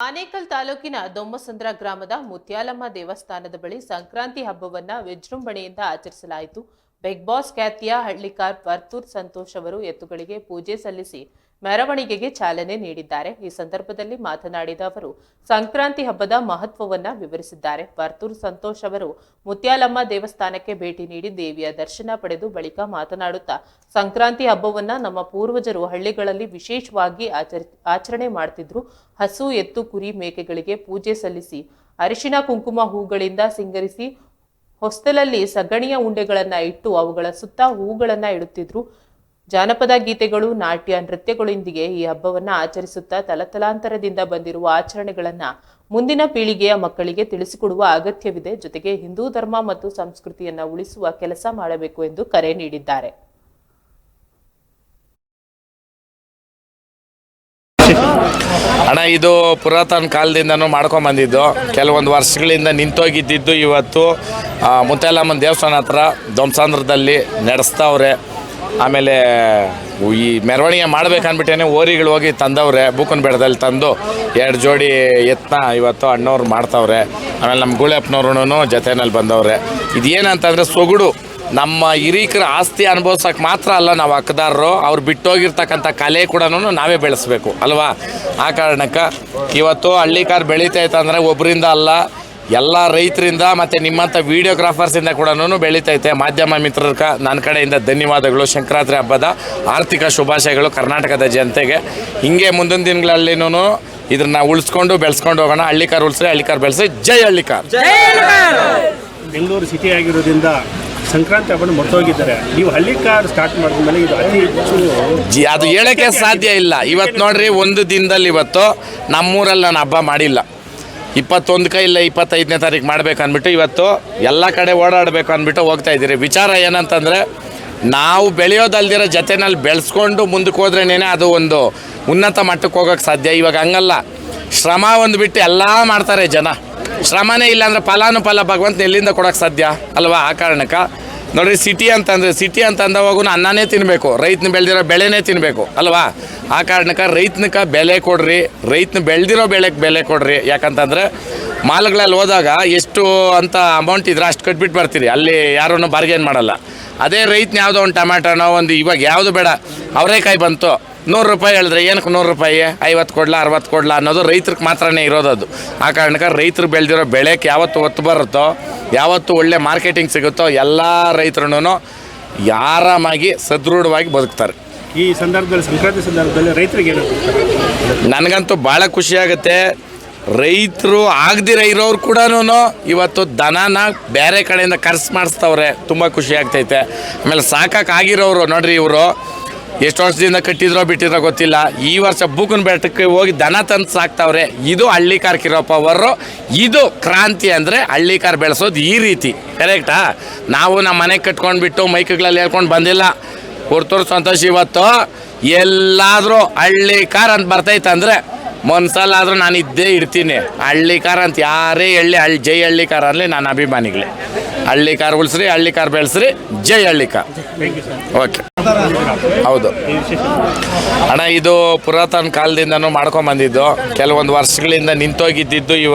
ಆನೇಕಲ್ ತಾಲೂಕಿನ ದೊಮ್ಮಸಂದ್ರ ಗ್ರಾಮದ ಮುತ್ಯಾಲಮ್ಮ ದೇವಸ್ಥಾನದ ಬಳಿ ಸಂಕ್ರಾಂತಿ ಹಬ್ಬವನ್ನ ವಿಜೃಂಭಣೆಯಿಂದ ಆಚರಿಸಲಾಯಿತು. ಬಿಗ್ ಬಾಸ್ ಖ್ಯಾತಿಯ ಹಳ್ಳಿಕಾರ್ ವರ್ತೂರ್ ಸಂತೋಷ್ ಅವರು ಎತ್ತುಗಳಿಗೆ ಪೂಜೆ ಸಲ್ಲಿಸಿ ಮೆರವಣಿಗೆಗೆ ಚಾಲನೆ ನೀಡಿದ್ದಾರೆ. ಈ ಸಂದರ್ಭದಲ್ಲಿ ಮಾತನಾಡಿದ ಅವರು, ಸಂಕ್ರಾಂತಿ ಹಬ್ಬದ ಮಹತ್ವವನ್ನ ವಿವರಿಸಿದ್ದಾರೆ. ವರ್ತೂರ್ ಸಂತೋಷ್ ಅವರು ಮುತ್ಯಾಲಮ್ಮ ದೇವಸ್ಥಾನಕ್ಕೆ ಭೇಟಿ ನೀಡಿ ದೇವಿಯ ದರ್ಶನ ಪಡೆದು ಬಳಿಕ ಮಾತನಾಡುತ್ತಾ, ಸಂಕ್ರಾಂತಿ ಹಬ್ಬವನ್ನ ನಮ್ಮ ಪೂರ್ವಜರು ಹಳ್ಳಿಗಳಲ್ಲಿ ವಿಶೇಷವಾಗಿ ಆಚರಿ, ಆಚರಣೆ ಮಾಡ್ತಿದ್ರು. ಹಸು, ಎತ್ತು, ಕುರಿ ಮೇಕೆಗಳಿಗೆ ಪೂಜೆ ಸಲ್ಲಿಸಿ ಅರಿಶಿನ ಕುಂಕುಮ ಹೂಗಳಿಂದ ಸಿಂಗರಿಸಿ, ಹೊಸ್ತಲಲ್ಲಿ ಸಗಣಿಯ ಉಂಡೆಗಳನ್ನ ಇಟ್ಟು ಅವುಗಳ ಸುತ್ತ ಹೂಗಳನ್ನ ಇಡುತ್ತಿದ್ರು. ಜಾನಪದ ಗೀತೆಗಳು, ನಾಟ್ಯ ನೃತ್ಯಗಳೊಂದಿಗೆ ಈ ಹಬ್ಬವನ್ನ ಆಚರಿಸುತ್ತಾ ತಲತಲಾಂತರದಿಂದ ಬಂದಿರುವ ಆಚರಣೆಗಳನ್ನು ಮುಂದಿನ ಪೀಳಿಗೆಯ ಮಕ್ಕಳಿಗೆ ತಿಳಿಸಿಕೊಡುವ ಅಗತ್ಯವಿದೆ. ಜೊತೆಗೆ ಹಿಂದೂ ಧರ್ಮ ಮತ್ತು ಸಂಸ್ಕೃತಿಯನ್ನ ಉಳಿಸುವ ಕೆಲಸ ಮಾಡಬೇಕು ಎಂದು ಕರೆ ನೀಡಿದ್ದಾರೆ. ಅಣ್ಣ, ಇದು ಪುರಾತನ ಕಾಲದಿಂದನೂ ಮಾಡ್ಕೊಂಬಂದಿದ್ದು ಕೆಲವೊಂದು ವರ್ಷಗಳಿಂದ ನಿಂತೋಗಿದ್ದಿದ್ದು ಇವತ್ತು ಮುತ್ತಲಮ್ಮನ ದೇವಸ್ಥಾನ ಹತ್ರ ಧ್ವಂಸಾಂಧ್ರದಲ್ಲಿ ನಡೆಸ್ತವ್ರೆ. ಆಮೇಲೆ ಈ ಮೆರವಣಿಗೆ ಮಾಡ್ಬೇಕನ್ಬಿಟ್ಟೇನೆ ಓರಿಗಳು ಹೋಗಿ ತಂದವ್ರೆ, ಬೂಕನ್ ಬೆಡದಲ್ಲಿ ತಂದು ಎರಡು ಜೋಡಿ ಎತ್ನ ಇವತ್ತು ಅಣ್ಣವ್ರು ಮಾಡ್ತವ್ರೆ. ಆಮೇಲೆ ನಮ್ಮ ಗುಳೆಪ್ಪನವ್ರೂ ಜೊತೆನಲ್ಲಿ ಬಂದವ್ರೆ. ಇದೇನಂತಂದರೆ ಸೊಗುಡು. ನಮ್ಮ ಹಿರೀಕರ ಆಸ್ತಿ ಅನುಭವಿಸೋಕೆ ಮಾತ್ರ ಅಲ್ಲ, ನಾವು ಹಕ್ಕದಾರರು ಅವ್ರು ಬಿಟ್ಟೋಗಿರ್ತಕ್ಕಂಥ ಕಲೆ ಕೂಡ ನಾವೇ ಬೆಳೆಸ್ಬೇಕು, ಅಲ್ವಾ? ಆ ಕಾರಣಕ್ಕೆ ಇವತ್ತು ಹಳ್ಳಿಕಾರ್ ಬೆಳೀತೈತೆ ಅಂದರೆ ಒಬ್ಬರಿಂದ ಅಲ್ಲ ಎಲ್ಲ ರೈತರಿಂದ ಮತ್ತು ನಿಮ್ಮಂಥ ವೀಡಿಯೋಗ್ರಾಫರ್ಸಿಂದ ಕೂಡ ಬೆಳೀತೈತೆ. ಮಾಧ್ಯಮ ಮಿತ್ರರ್ಕ ನನ್ನ ಕಡೆಯಿಂದ ಧನ್ಯವಾದಗಳು. ಸಂಕ್ರಾಂತಿ ಹಬ್ಬದ ಆರ್ಥಿಕ ಶುಭಾಶಯಗಳು ಕರ್ನಾಟಕದ ಜನತೆಗೆ. ಹಿಂಗೆ ಮುಂದಿನ ದಿನಗಳಲ್ಲಿನೂ ಇದನ್ನ ಉಳಿಸ್ಕೊಂಡು ಬೆಳೆಸ್ಕೊಂಡು ಹೋಗೋಣ. ಹಳ್ಳಿಕಾರ್ ಉಳಿಸ್ರಿ ಹಳ್ಳಿಕಾರ್ ಬೆಳೆಸಿ ಜೈ ಹಳ್ಳಿಕಾರ್. ಬೆಂಗಳೂರು ಸಿಟಿ ಆಗಿರೋದ್ರಿಂದ ಸಂಕ್ರಾಂತಿ ಹಬ್ಬನ ಮರ್ತೋಗಿದ್ದಾರೆ. ನೀವು ಹಳ್ಳಿಕಾರ್ ಸ್ಟಾರ್ಟ್ ಮಾಡಿದ್ಮೇಲೆ ಇದು ಅತಿ ಹೆಚ್ಚು ಜಿ ಅದು ಹೇಳೋಕ್ಕೆ ಸಾಧ್ಯ ಇಲ್ಲ. ಇವತ್ತು ನೋಡ್ರಿ ಒಂದು ದಿನದಲ್ಲಿ ಇವತ್ತು ನಮ್ಮೂರಲ್ಲಿ ನಾನು ಹಬ್ಬ ಮಾಡಿಲ್ಲ. ಇಪ್ಪತ್ತೊಂದಕ್ಕೆ ಇಲ್ಲ, ಇಪ್ಪತ್ತೈದನೇ ತಾರೀಕು ಮಾಡಬೇಕು ಅಂದ್ಬಿಟ್ಟು ಇವತ್ತು ಎಲ್ಲ ಕಡೆ ಓಡಾಡಬೇಕು ಅಂದ್ಬಿಟ್ಟು ಹೋಗ್ತಾ ಇದ್ದೀರಿ. ವಿಚಾರ ಏನಂತಂದರೆ, ನಾವು ಬೆಳೆಯೋದಲ್ದಿರೋ ಜೊತೆನಲ್ಲಿ ಬೆಳೆಸ್ಕೊಂಡು ಮುಂದಕ್ಕೆ ಹೋದ್ರೇನೇ ಅದು ಒಂದು ಉನ್ನತ ಮಟ್ಟಕ್ಕೆ ಹೋಗೋಕ್ಕೆ ಸಾಧ್ಯ. ಇವಾಗ ಹಂಗಲ್ಲ. ಶ್ರಮ ಒಂದು ಬಿಟ್ಟು ಎಲ್ಲ ಮಾಡ್ತಾರೆ ಜನ. ಶ್ರಮನೇ ಇಲ್ಲ ಫಲಾನುಫಲ ಫಲಾನು ಫಲ ಭಗವಂತ ಎಲ್ಲಿಂದ ಕೊಡೋಕ್ಕೆ ಸಾಧ್ಯ? ಅಲ್ವಾ ಆ ಕಾರಣಕ್ಕೆ? ನೋಡ್ರಿ ಸಿಟಿ ಅಂತಂದರೆ ಸಿಟಿ ಅಂತ ಅಂದವಾಗೂ ಅನ್ನನೇ ತಿನ್ನಬೇಕು ರೈತನ ಬೆಳೆದಿರೋ ಬೆಳೆನೇ ತಿನ್ನಬೇಕು ಅಲ್ವಾ? ಆ ಕಾರಣಕ್ಕೆ ರೈತನಕ್ಕೆ ಬೆಲೆ ಕೊಡ್ರಿ. ರೈತನ ಬೆಳೆದಿರೋ ಬೆಳೆಗೆ ಬೆಲೆ ಕೊಡ್ರಿ. ಯಾಕಂತಂದರೆ, ಮಾಲ್ಗಳಲ್ಲಿ ಹೋದಾಗ ಎಷ್ಟು ಅಂತ ಅಮೌಂಟ್ ಇದ್ರೆ ಅಷ್ಟು ಕಟ್ಬಿಟ್ಟು ಬರ್ತೀರಿ. ಅಲ್ಲಿ ಯಾರೂ ಬಾರ್ಗೇನ್ ಮಾಡಲ್ಲ. ಅದೇ ರೈತನ ಯಾವುದೋ ಒಂದು ಟೊಮ್ಯಾಟೋನೋ ಒಂದು ಇವಾಗ ಯಾವುದು ಬೇಡ, ಅವರೇಕಾಯಿ ಬಂತು. ನೂರು ರೂಪಾಯಿ ಹೇಳಿದ್ರೆ ಏನಕ್ಕೆ ನೂರು ರೂಪಾಯಿ? ಐವತ್ತು ಕೊಡ್ಲಾ ಅರವತ್ತು ಕೊಡ್ಲಾ ಅನ್ನೋದು ರೈತರಿಗೆ ಮಾತ್ರನೇ ಇರೋದದು ಆ ಕಾರಣಕ್ಕೆ ರೈತರು ಬೆಳೆದಿರೋ ಬೆಳೆಗೆ ಯಾವತ್ತು ಒತ್ತು ಬರುತ್ತೋ ಯಾವತ್ತು ಒಳ್ಳೆ ಮಾರ್ಕೆಟಿಂಗ್ ಸಿಗುತ್ತೋ ಎಲ್ಲ ರೈತರು ಆರಾಮಾಗಿ ಸದೃಢವಾಗಿ ಬದುಕ್ತಾರೆ. ಈ ಸಂದರ್ಭದಲ್ಲಿ ಸಂಕ್ರಾಂತಿ ಸಂದರ್ಭದಲ್ಲಿ ರೈತರಿಗೆ ಏನು ನನಗಂತೂ ಭಾಳ ಖುಷಿಯಾಗುತ್ತೆ ರೈತರು ಆಗದಿರ ಇರೋರು ಕೂಡ ಇವತ್ತು ದನನ ಬೇರೆ ಕಡೆಯಿಂದ ಖರ್ಚು ಮಾಡಿಸ್ತವ್ರೆ. ತುಂಬ ಖುಷಿ ಆಗ್ತೈತೆ. ಆಮೇಲೆ ಸಾಕಾಗಿರೋರು ನೋಡ್ರಿ ಇವರು. ಎಷ್ಟು ವರ್ಷದಿಂದ ಕಟ್ಟಿದ್ರೋ ಬಿಟ್ಟಿದ್ರೋ ಗೊತ್ತಿಲ್ಲ. ಈ ವರ್ಷ ಬೂಕನ್ ಬೆಟ್ಟಕ್ಕೆ ಹೋಗಿ ದನ ತಂದು ಸಾಕ್ತಾವ್ರೆ. ಇದು ಹಳ್ಳಿ ಕಿರೋ ಪವರು ಇದು ಕ್ರಾಂತಿ ಅಂದರೆ ಹಳ್ಳಿ ಕಾರ್ ಬೆಳೆಸೋದು ಈ ರೀತಿ. ಕರೆಕ್ಟಾ ನಾವು ನಮ್ಮ ಮನೆಗೆ ಕಟ್ಕೊಂಡ್ಬಿಟ್ಟು ಮೈಕ್ಗಳಲ್ಲಿ ಹೇಳ್ಕೊಂಡು ಬಂದಿಲ್ಲ. ಕೊಡ್ತೋರು ಸಂತೋಷ ಇವತ್ತು ಎಲ್ಲಾದರೂ ಹಳ್ಳಿ ಕಾರ್ ಅಂತ ಬರ್ತೈತೆ ಅಂದರೆ ಮನ್ಸಲ್ಲಾದ್ರೂ ನಾನು ಇದ್ದೇ ಇರ್ತೀನಿ. ಹಳ್ಳಿ ಕಾರ್ ಅಂತ ಯಾರೇ ಹೇಳಿ ಹಳ್ಳಿ ಜೈ ಹಳ್ಳಿ ಕಾರ್ ಅನ್ನಲಿ ನಾನು ಅಭಿಮಾನಿಗಳೇ. ಹಳ್ಳಿ ಕಾರ್ ಉಳಿಸ್ರಿ ಹಳ್ಳಿ ಕಾರ್ ಬೆಳೆಸ್ರಿ ಜೈ ಹಳ್ಳಿ car thank you sir okay ಹೌದು. ಅಣ್ಣ ಇದು ಪುರಾತನ ಕಾಲದಿಂದನೂ ಮಾಡ್ಕೊಂಬಂದಿದ್ದು. ಕೆಲವೊಂದು ವರ್ಷಗಳಿಂದ ನಿಂತೋಗಿದ್ದಿದ್ದು ಇವ